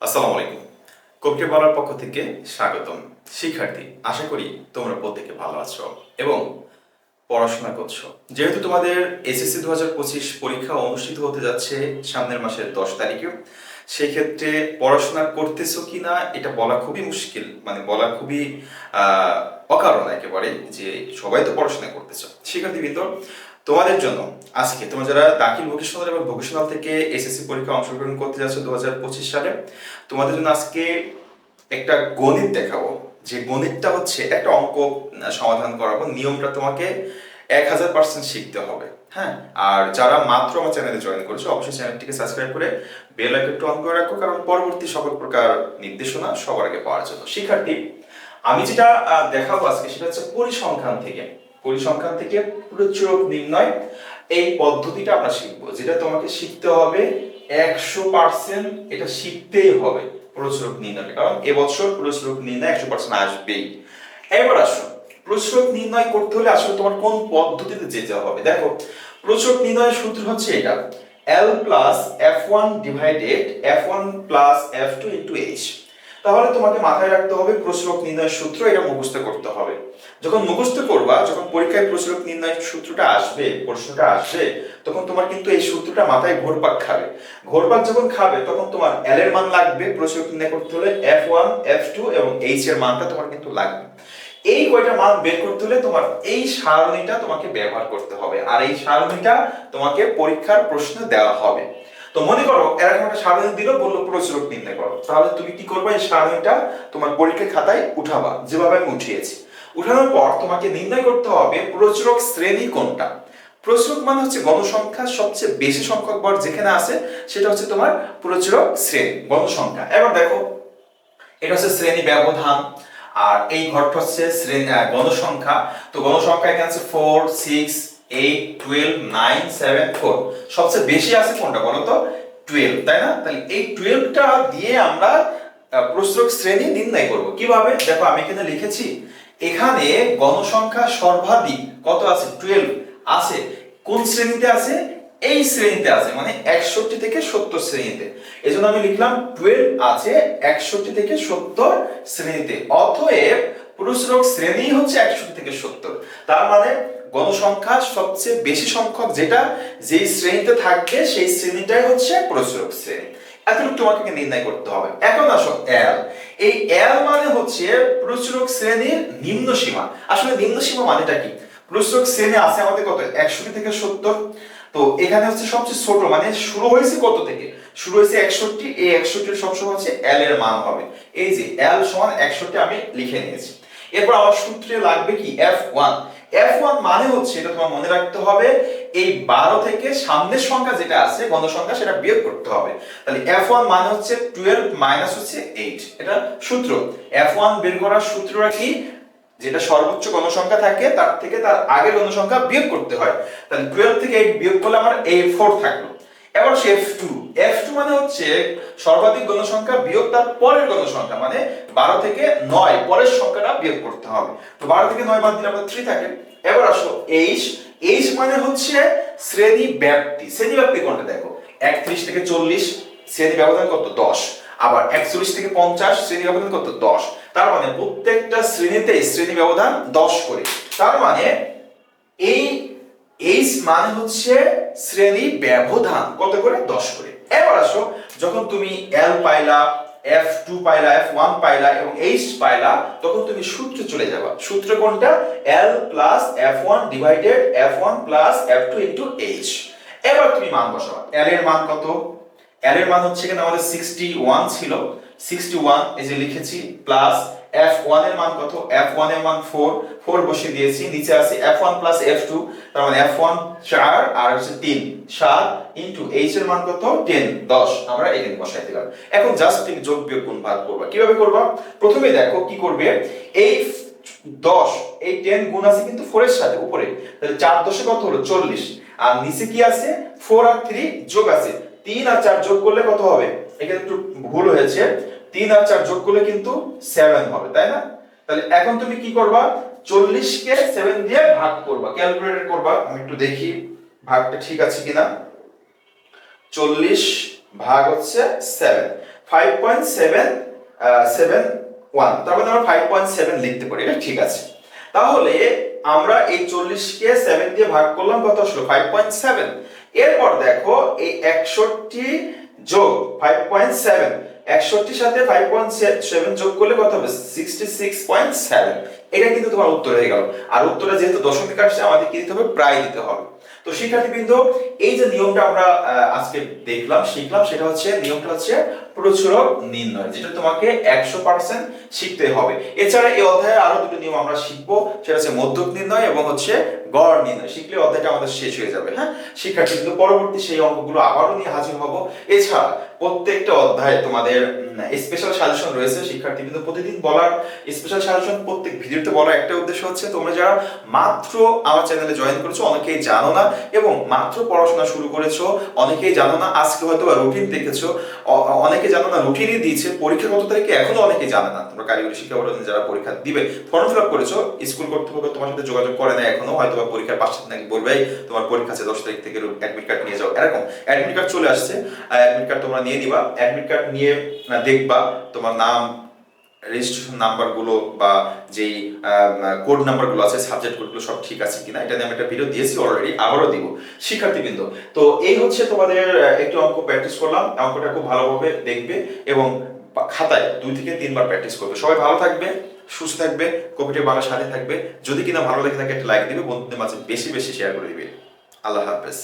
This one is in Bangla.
আসসালামু আলাইকুম। কবকে বলার পক্ষ থেকে স্বাগতম। শিক্ষার্থী, আশা করি তোমরা প্রত্যেকে ভালো আছো এবং পড়াশোনা করছ। যেহেতু তোমাদের এসএসসি দু হাজার পঁচিশ পরীক্ষা অনুষ্ঠিত হতে যাচ্ছে সামনের মাসের দশ তারিখে সেই ক্ষেত্রে পড়াশোনা করতেছো কি না এটা বলা খুবই মুশকিল মানে বলা খুবই অকারণ একেবারে যে সবাই তো পড়াশোনা করতেছো। শিক্ষার্থীবৃন্দ তোমাদের জন্য আজকে তোমরা যারা দাখিল ভোকেশনাল এবং ভোকেশনাল থেকে এসএসসি পরীক্ষা অংশগ্রহণ করতে যাচ্ছ দু হাজার পঁচিশ সালে, তোমাদের জন্য আজকে একটা গণিত দেখাবো। যে গণিতটা হচ্ছে একটা অঙ্ক সমাধান করাবো। নিয়মটা তোমাকে এক হাজার পার্সেন্ট শিখতে হবে হ্যাঁ? আর যারা মাত্র আমার চ্যানেলে জয়েন করেছ, অবশ্যই চ্যানেলটিকে সাবস্ক্রাইব করে বেল আইকনটা অন করে রাখো, কারণ পরবর্তী সকল প্রকার নির্দেশনা সবার আগে পাওয়ার জন্য। শিক্ষার্থী, আমি যেটা দেখাবো আজকে সেটা হচ্ছে পরিসংখ্যান থেকে। পরিসংখ্যান থেকে প্রচুরক নির্ণয় এই পদ্ধতিটা আমরা শিখব, যেটা তোমাকে শিখতে হবে একশো পার্সেন্ট এটা শিখতেই হবে প্রচুরক নির্ণয় কারণ এবছর প্রচুরক নির্ণয় একশো পার্সেন্ট আসবেই। এবার আসো প্রচুরক নির্ণয় করতে হলে আসলে তোমার কোন পদ্ধতিতে যেতে হবে? দেখো প্রচুরক নির্ণয়ের সূত্র হচ্ছে এটা L plus F one divided F one plus F two into H তাহলে তোমাকে মাথায় রাখতে হবে প্রচুরক নির্ণয় সূত্র এটা মুখস্থ করতে হবে। যখন মুখস্থ করবা, যখন পরীক্ষায় প্রচুরক নির্ণয়ের সূত্রটা আসবে, প্রশ্নটা আসবে তখন তোমার কিন্তু এই সূত্রটা মাথায় ঘোরপাক খাবে। ঘোরপাক যখন খাবে, তখন তোমার এল এর মান লাগবে প্রচুরক নির্ণয় করতে হলে এফ ওয়ান এফ টু এবং এইচ এর মানটা তোমার কিন্তু লাগবে। এই কয়টা মান বের করতে হলে তোমার এই সারণীটা তোমাকে ব্যবহার করতে হবে। আর এই সারণীটা তোমাকে পরীক্ষার প্রশ্ন দেওয়া হবে। তো মনে করো এরকম একটা সারণী দিল, বলল প্রচুরক নির্ণয় করো। তাহলে তুমি কি করবে? এই সারণীটা তোমার পরীক্ষার খাতায় উঠাবা, যেভাবে আমি উঠিয়েছি। উঠানোর পর তোমাকে নির্ণয় করতে হবে প্রচুরক শ্রেণি কোনটা? প্রচুরক মানে হচ্ছে গণসংখ্যা সবচেয়ে বেশি সংখ্যক বর যেখানে আছে, সেটা হচ্ছে তোমার প্রচুরক শ্রেণি, গণসংখ্যা। এবার দেখো, এটা হচ্ছে শ্রেণি ব্যবধান, আর এই ঘরটা হচ্ছে শ্রেণি গণসংখ্যা। তো গণসংখ্যা এখানে আছে four six eight twelve nine seven four সবচেয়ে বেশি আছে কোনটা বলো তো? টুয়েলভ তাই না? তাহলে এই টুয়েলভটা দিয়ে আমরা প্রস্তুত শ্রেণি নির্ণয় করব। কীভাবে? দেখো, আমি এখানে লিখেছি, এখানে গণসংখ্যা সর্বাধিক কত আছে? টুয়েলভ আছে। কোন শ্রেণীতে আছে? এই শ্রেণীতে আছে মানে একষট্টি থেকে সত্তর শ্রেণীতে। এই জন্য আমি লিখলাম টুয়েলভ আছে একষট্টি থেকে সত্তর শ্রেণীতে। অতএব পুরুষরোগ শ্রেণি হচ্ছে একষট্টি থেকে সত্তর। তার মানে গণসংখ্যা সবচেয়ে বেশি সংখ্যক যেটা, যেই শ্রেণীতে থাকবে, সেই শ্রেণীটাই হচ্ছে পুরুষরোগ শ্রেণি। এতটুকু তোমাকে নির্ণয় করতে হবে। এখন আসো এল এই এল মানে হচ্ছে পুরুষরোগ শ্রেণির নিম্ন সীমা। আসলে নিম্ন সীমা মানেটা কি? পুরুষরোগ শ্রেণি আছে আমাদের কত? একষট্টি থেকে সত্তর। তো এখানে হচ্ছে সবচেয়ে ছোট মানে শুরু হয়েছে কত থেকে? শুরু হয়েছে একষট্টি, এই একষট্টির সবসময় হচ্ছে এল এর মান হবে। এই যে এল সমান একষট্টি আমি লিখে নিয়েছি। এরপর আমার সূত্রে লাগবে কি? এফ ওয়ান এফ ওয়ান মানে হচ্ছে, এটা তোমার মনে রাখতে হবে, এই বারো থেকে সামনের সংখ্যা যেটা আছে গণসংখ্যা সেটা বিয়োগ করতে হবে। তাহলে এফ ওয়ান মানে হচ্ছে টুয়েলভ মাইনাস হচ্ছে এইট এটা সূত্র। এফ ওয়ান বের করার সূত্রটা কি? যেটা সর্বোচ্চ গণসংখ্যা থাকে, তার থেকে তার আগের গণসংখ্যা বিয়োগ করতে হয়। তাহলে টুয়েলভ থেকে এইট বিয়োগ করলে আমার এ ফোর থাকল। এবার সে এফ টু এফ টু মানে হচ্ছে সর্বাধিক গণসংখ্যা বিয়োগ তার পরের গণসংখ্যা মানে বারো থেকে নয়, পরের সংখ্যাটা বিয়োগ করতে হবে। তো বারো থেকে নয় বাদ দিলে আমাদের থ্রি থাকে। এবার আসো এইচ এইচ মানে হচ্ছে শ্রেণি ব্যাপ্তি। শ্রেণি ব্যাপ্তি কোনটা দেখো? একত্রিশ থেকে চল্লিশ, শ্রেণি ব্যবধান কত? দশ। আবার একচল্লিশ থেকে পঞ্চাশ, শ্রেণি ব্যবধান কত? দশ। তার মানে প্রত্যেকটা শ্রেণীতে শ্রেণি ব্যবধান দশ করে। তার মানে এই এইচ মানে হচ্ছে শ্রেণি ব্যবধান। কত করে? দশ করে। এবার আসো, যখন তুমি এল পাইলা এফ টু পাইলা এফ ওয়ান পাইলা এবং এইচ পাইলা, তখন তুমি সূত্রে চলে যাবা। সূত্র কোনটা? L plus F one divided F one plus F two into H এবার তুমি মান বসাবা এল এর মান কত? এল এর মান হচ্ছে এখানে আমাদের সিক্সটি ওয়ান ছিল। সিক্সটি ওয়ান এই যে লিখেছি প্লাস এফ ওয়ানের মান কত? এফ ওয়ানের মান ফোর ফোর বসিয়ে দিয়েছি, নিচে আছে F one plus F two তার মানে এফ ওয়ান চার আর হচ্ছে তিন, সাত ইন্টু এইচ এর মান কত? টেন দশ। আমরা এখানে বসাই দিলাম। এখন জাস্ট তুমি যোগ বিয়োগ গুণ ভাগ করবা। কীভাবে করবা? প্রথমে দেখো কি করবে? এই দশ, এই টেন গুণ আছে কিন্তু ফোরের সাথে উপরে। তাহলে চার দশে কত হলো? চল্লিশ। আর নিচে কি আছে? ফোর আর থ্রি যোগ আছে। তিন আর চার যোগ করলে কত হবে? এখানে একটু ভুল হয়েছে। তিন আর চার যোগ করলে কিন্তু সেভেন হবে, তাই না? তাহলে এখন তুমি কি করবা? চল্লিশ কে সেভেন দিয়ে ভাগ করবা ক্যালকুলেটর করবা। আমি একটু দেখি, ভাগটা ঠিক আছে কিনা? চল্লিশ ভাগ হচ্ছে seven five point seven seven one তার মানে আমরা ফাইভ পয়েন্ট সেভেন লিখতে পারি, এটা ঠিক আছে। তাহলে আমরা এই চল্লিশকে সেভেন দিয়ে ভাগ করলাম, কত আসলো? ফাইভ পয়েন্ট সেভেন এরপর দেখো, এই একষট্টি যোগ ফাইভ পয়েন্ট সেভেন সাথে ফাইভ পয়েন্ট সেভেন যোগ করলে কত হবে? সিক্সটি সিক্স পয়েন্ট সেভেন এটা কিন্তু তোমার উত্তর হয়ে গেল। আর উত্তরে যেহেতু দশমিক আসছে আমাদের কি দিতে হবে? প্রায় দিতে হবে। তো শিক্ষার্থীবৃন্দ, এই যে নিয়মটা আমরা আজকে দেখলাম, শিখলাম, সেটা হচ্ছে, নিয়মটা হচ্ছে প্রচুরক নির্ণয়, যেটা তোমাকে একশো পার্সেন্ট শিখতে হবে। এছাড়া এই অধ্যায়ে আরও দুটো নিয়ম আমরা শিখব, সেটা হচ্ছে মধ্যক নির্ণয় এবং হচ্ছে গড় নির্ণয়। শিখলে অধ্যায়টা আমাদের শেষ হয়ে যাবে হ্যাঁ? শিক্ষার্থী, কিন্তু পরবর্তী সেই অঙ্কগুলো আবারও নিয়ে হাজির হব। এছাড়া প্রত্যেকটা অধ্যায়ে তোমাদের স্পেশাল সাজেশন রয়েছে, শিক্ষার্থী, কিন্তু প্রতিদিন বলার স্পেশাল সাজেশন প্রত্যেক ভিডিওতে বলার একটা উদ্দেশ্য হচ্ছে, তোমরা যারা মাত্র আমার চ্যানেলে জয়েন করেছ, অনেকেই জানো না, এবং মাত্র পড়াশোনা শুরু করেছ, অনেকেই জানো না, আজকে হয়তো রুটিন দেখেছ, অ- অ- অনেকে জানো না, রুটিনই দিয়েছে পরীক্ষা কত তারিখে এখনও অনেকে জানে না। তোমরা কারিগরি শিক্ষা বোর্ডে যারা পরীক্ষা দিবে ফর্ম ফিল আপ করেছ স্কুল কর্তৃপক্ষ তোমার সাথে যোগাযোগ করে না এখনও, হয়তো বা পরীক্ষার পাঁচ নাকি বলবে তোমার পরীক্ষা আছে, দশ তারিখ থেকে অ্যাডমিট কার্ড নিয়ে যাও। এরকম। অ্যাডমিট কার্ড চলে আসছে অ্যাডমিট কার্ড তোমরা নিয়ে নিবা। অ্যাডমিট কার্ড নিয়ে দেখবা তোমার নাম রেজিস্ট্রেশন নাম্বারগুলো বা যেই কোড নাম্বারগুলো আছে সাবজেক্ট কোডগুলো সব ঠিক আছে কিনা, এটা নিয়ে আমি একটা ভিডিও দিয়েছি অলরেডি আবারও দিব। শিক্ষার্থীবৃন্দ, তো এই হচ্ছে তোমাদের একটু অঙ্ক প্র্যাকটিস করলাম। অঙ্কটা খুব ভালোভাবে দেখবে এবং খাতায় দুই থেকে তিনবার প্র্যাকটিস করবে। সবাই ভালো থাকবে, সুস্থ থাকবে কপিটি বাংলার সাথে থাকবে। যদি কিনা ভালো লেগে থাকে, একটা লাইক দিবে, বন্ধুদের মাঝে বেশি বেশি শেয়ার করে দিবে। আল্লাহ হাফেজ।